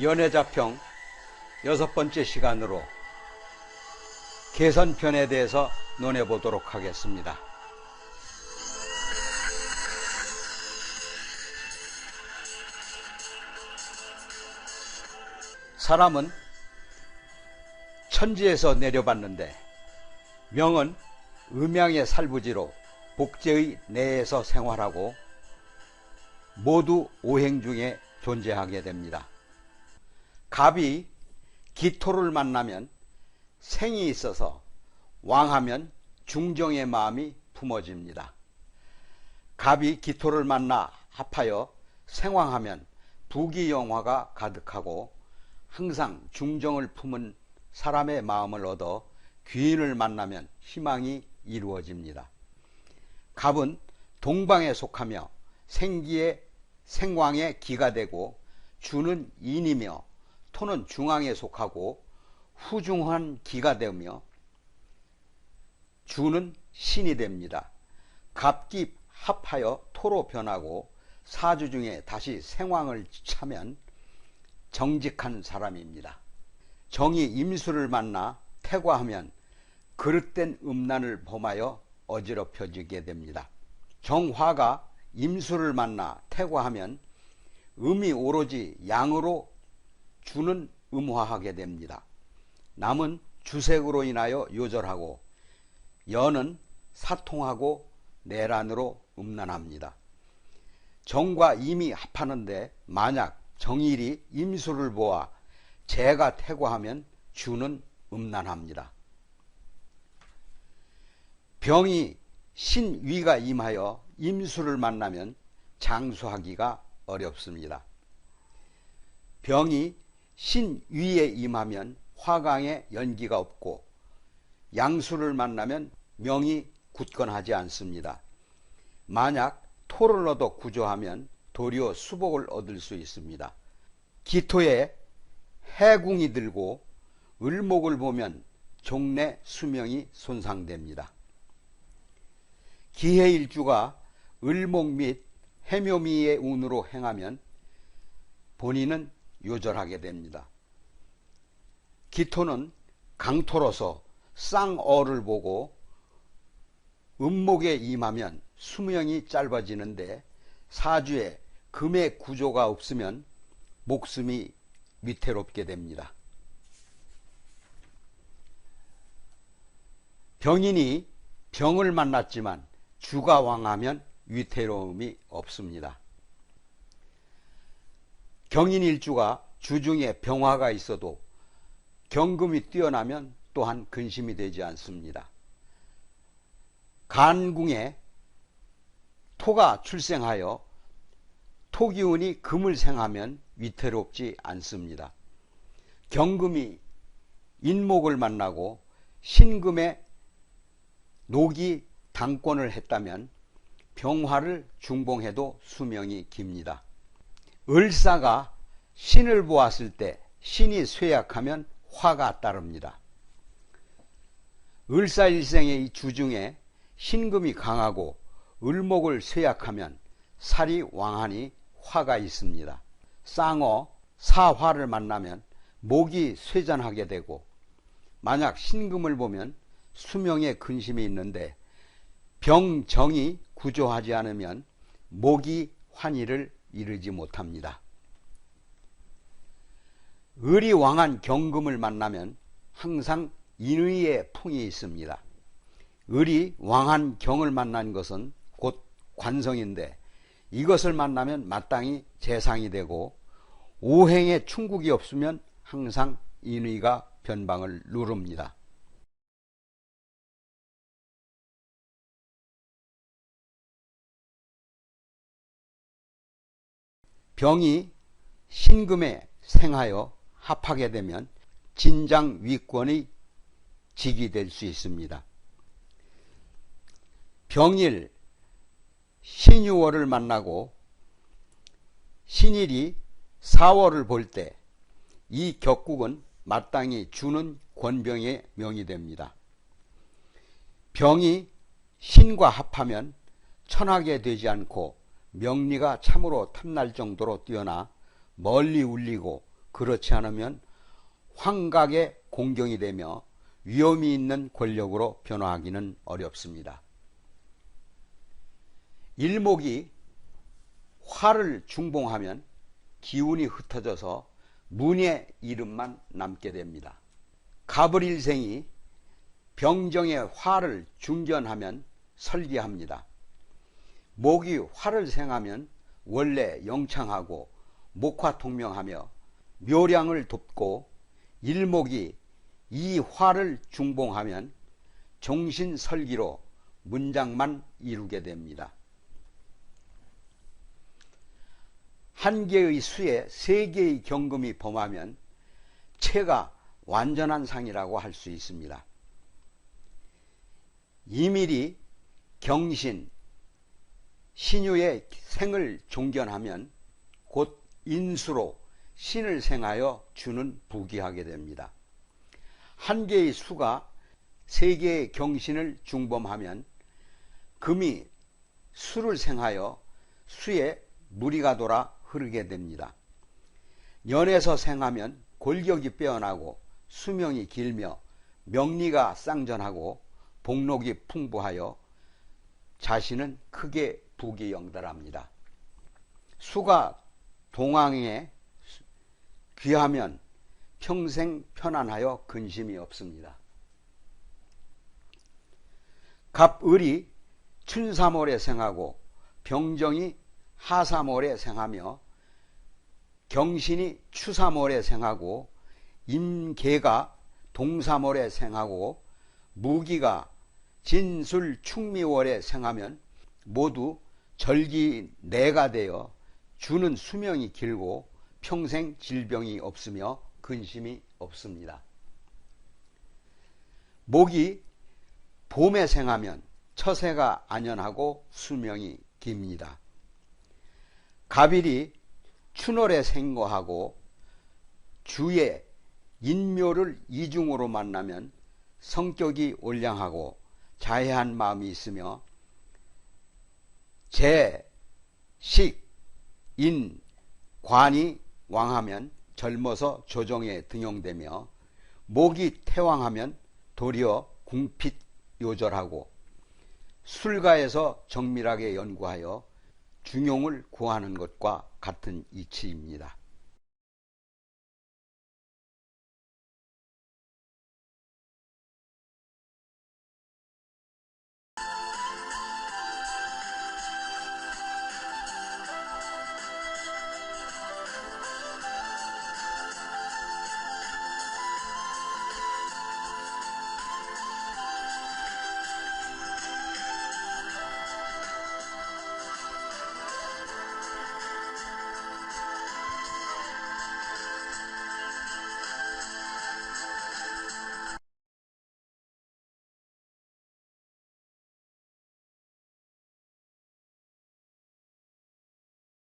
연애자평 여섯 번째 시간으로 개선편에 대해서 논해보도록 하겠습니다. 사람은 천지에서 내려봤는데 명은 음양의 살부지로 복제의 내에서 생활하고 모두 오행 중에 존재하게 됩니다. 갑이 기토를 만나면 생이 있어서 왕하면 중정의 마음이 품어집니다. 갑이 기토를 만나 합하여 생왕하면 부귀영화가 가득하고 항상 중정을 품은 사람의 마음을 얻어 귀인을 만나면 희망이 이루어집니다. 갑은 동방에 속하며 생기의 생왕의 기가 되고 주는 인이며 토는 중앙에 속하고 후중한 기가 되며 주는 신이 됩니다. 갑기 합하여 토로 변하고 사주 중에 다시 생왕을 차면 정직한 사람입니다. 정이 임수를 만나 태과하면 그릇된 음란을 범하여 어지럽혀지게 됩니다. 정화가 임수를 만나 태과하면 음이 오로지 양으로 주는 음화하게 됩니다. 남은 주색으로 인하여 요절하고 연은 사통하고 내란으로 음란합니다. 정과 임이 합하는데 만약 정일이 임수를 보아 재가 태고하면 주는 음란합니다. 병이 신위가 임하여 임수를 만나면 장수하기가 어렵습니다. 병이 신위에 임하면 화강에 연기가 없고 양수를 만나면 명이 굳건하지 않습니다. 만약 토를 얻어 구조하면 도리어 수복을 얻을 수 있습니다. 기토에 해궁이 들고 을목을 보면 종래 수명이 손상됩니다. 기해일주가 을목 및 해묘미의 운으로 행하면 본인은 요절하게 됩니다. 기토는 강토로서 쌍어를 보고 음목에 임하면 수명이 짧아지는데 사주에 금의 구조가 없으면 목숨이 위태롭게 됩니다. 병인이 병을 만났지만 주가 왕하면 위태로움이 없습니다. 경인일주가 주중에 병화가 있어도 경금이 뛰어나면 또한 근심이 되지 않습니다. 간궁에 토가 출생하여 토기운이 금을 생하면 위태롭지 않습니다. 경금이 인목을 만나고 신금의 녹이 당권을 했다면 병화를 중봉해도 수명이 깁니다. 을사가 신을 보았을 때 신이 쇠약하면 화가 따릅니다. 을사일생의 주중에 신금이 강하고 을목을 쇠약하면 살이 왕하니 화가 있습니다. 쌍어, 사화를 만나면 목이 쇠잔하게 되고 만약 신금을 보면 수명에 근심이 있는데 병정이 구조하지 않으면 목이 환희를 이르지 못합니다. 을이 왕한 경금을 만나면 항상 인의의 풍이 있습니다. 을이 왕한 경을 만난 것은 곧 관성인데 이것을 만나면 마땅히 재상이 되고 오행에 충국이 없으면 항상 인의가 변방을 누릅니다. 병이 신금에 생하여 합하게 되면 진장 위권의 직이 될 수 있습니다. 병일 신유월을 만나고 신일이 사월을 볼 때 이 격국은 마땅히 주는 권병의 명이 됩니다. 병이 신과 합하면 천하게 되지 않고 명리가 참으로 탐날 정도로 뛰어나 멀리 울리고 그렇지 않으면 환각의 공경이 되며 위험이 있는 권력으로 변화하기는 어렵습니다. 일목이 화를 중봉하면 기운이 흩어져서 문의 이름만 남게 됩니다. 가브릴생이 병정의 화를 중견하면 설계합니다. 목이 화를 생하면 원래 영창하고 목화 통명하며 묘량을 돕고 일목이 이 화를 중봉하면 정신 설기로 문장만 이루게 됩니다. 한 개의 수에 세 개의 경금이 범하면 체가 완전한 상이라고 할 수 있습니다. 이밀이 경신, 신유의 생을 종견하면 곧 인수로 신을 생하여 주는 부귀하게 됩니다. 한 개의 수가 세 개의 경신을 중범하면 금이 수를 생하여 수에 무리가 돌아 흐르게 됩니다. 연에서 생하면 골격이 빼어나고 수명이 길며 명리가 쌍전하고 복록이 풍부하여 자신은 크게 부귀영달합니다. 수가 동항에 귀하면 평생 편안하여 근심이 없습니다. 갑을이 춘삼월에 생하고 병정이 하삼월에 생하며 경신이 추삼월에 생하고 임계가 동삼월에 생하고 무기가 진술 충미월에 생하면 모두 절기 내가 되어 주는 수명이 길고 평생 질병이 없으며 근심이 없습니다. 목이 봄에 생하면 처세가 안연하고 수명이 깁니다. 갑일이 춘월에 생거하고 주에 인묘를 이중으로 만나면 성격이 올량하고 자해한 마음이 있으며 재, 식, 인, 관이 왕하면 젊어서 조정에 등용되며 목이 태왕하면 도리어 궁핍 요절하고 술가에서 정밀하게 연구하여 중용을 구하는 것과 같은 이치입니다.